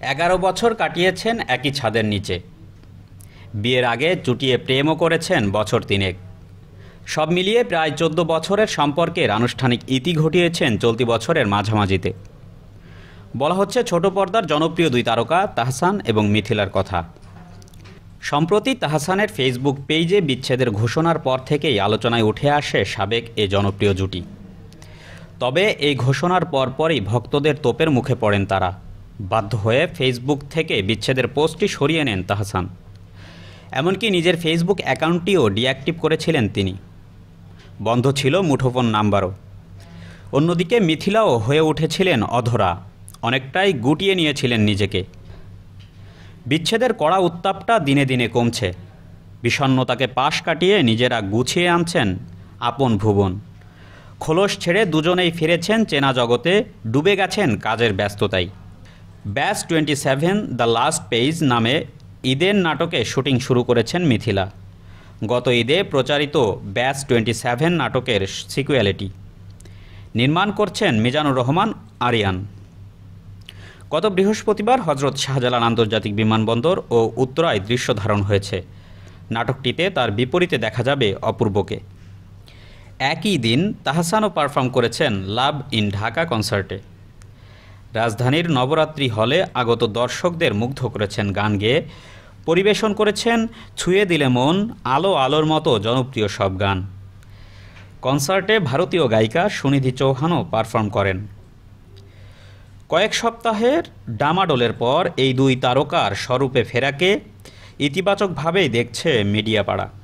এগারো বছর কাটিয়েছেন একই ছাদের নিচে। বিয়ের আগে চুটিয়ে প্রেমও করেছেন বছর তিনেক। সব মিলিয়ে প্রায় চোদ্দ বছরের সম্পর্কের আনুষ্ঠানিক ইতি ঘটিয়েছেন চলতি বছরের মাঝামাঝিতে। বলা হচ্ছে ছোট পর্দার জনপ্রিয় দুই তারকা তাহসান এবং মিথিলার কথা। সম্প্রতি তাহসানের ফেসবুক পেজে বিচ্ছেদের ঘোষণার পর থেকেই আলোচনায় উঠে আসে সাবেক এ জনপ্রিয় জুটি। তবে এই ঘোষণার পরপরই ভক্তদের তোপের মুখে পড়েন তারা। বাধ্য হয়ে ফেসবুক থেকে বিচ্ছেদের পোস্টটি সরিয়ে নেন তাহসান। এমনকি নিজের ফেসবুক অ্যাকাউন্টটিও ডিঅ্যাক্টিভ করেছিলেন তিনি। বন্ধ ছিল মুঠোফোন নাম্বারও। অন্যদিকে মিথিলাও হয়ে উঠেছিলেন অধরা। অনেকটাই গুটিয়ে নিয়েছিলেন নিজেকে। বিচ্ছেদের কড়া উত্তাপটা দিনে দিনে কমছে। বিষণ্নতাকে পাশ কাটিয়ে নিজেরা গুছিয়ে আনছেন আপন ভুবন। খোলস ছেড়ে দুজনেই ফিরেছেন চেনা জগতে, ডুবে গেছেন কাজের ব্যস্ততায়। Bus twenty seven the last page নামে ঈদের নাটকে শুটিং শুরু করেছেন মিথিলা। গত ঈদে প্রচারিত ব্যাস টোয়েন্টি সেভেন নাটকের সিকুয়ালিটি। নির্মাণ করছেন মিজানুর রহমান, আরিয়ান। গত বৃহস্পতিবার হজরত শাহজালাল আন্তর্জাতিক বিমানবন্দর ও উত্তরায় দৃশ্য ধারণ হয়েছে। নাটকটিতে তার বিপরীতে দেখা যাবে অপূর্বকে। একই দিন তাহসানও পারফর্ম করেছেন লাভ ইন ঢাকা কনসার্টে। রাজধানীর নবরাত্রি হলে আগত দর্শকদের মুগ্ধ করেছেন গান গেয়ে। পরিবেশন করেছেন ছুঁয়ে দিলে মন, আলো আলোর মতো জনপ্রিয় সব গান। কনসার্টে ভারতীয় গায়িকা সুনিধি চৌহানও পারফর্ম করেন। কয়েক সপ্তাহের ডামাডোলের পর এই দুই তারকার স্বরূপে ফেরাকে ইতিবাচকভাবেই দেখছে মিডিয়া পাড়া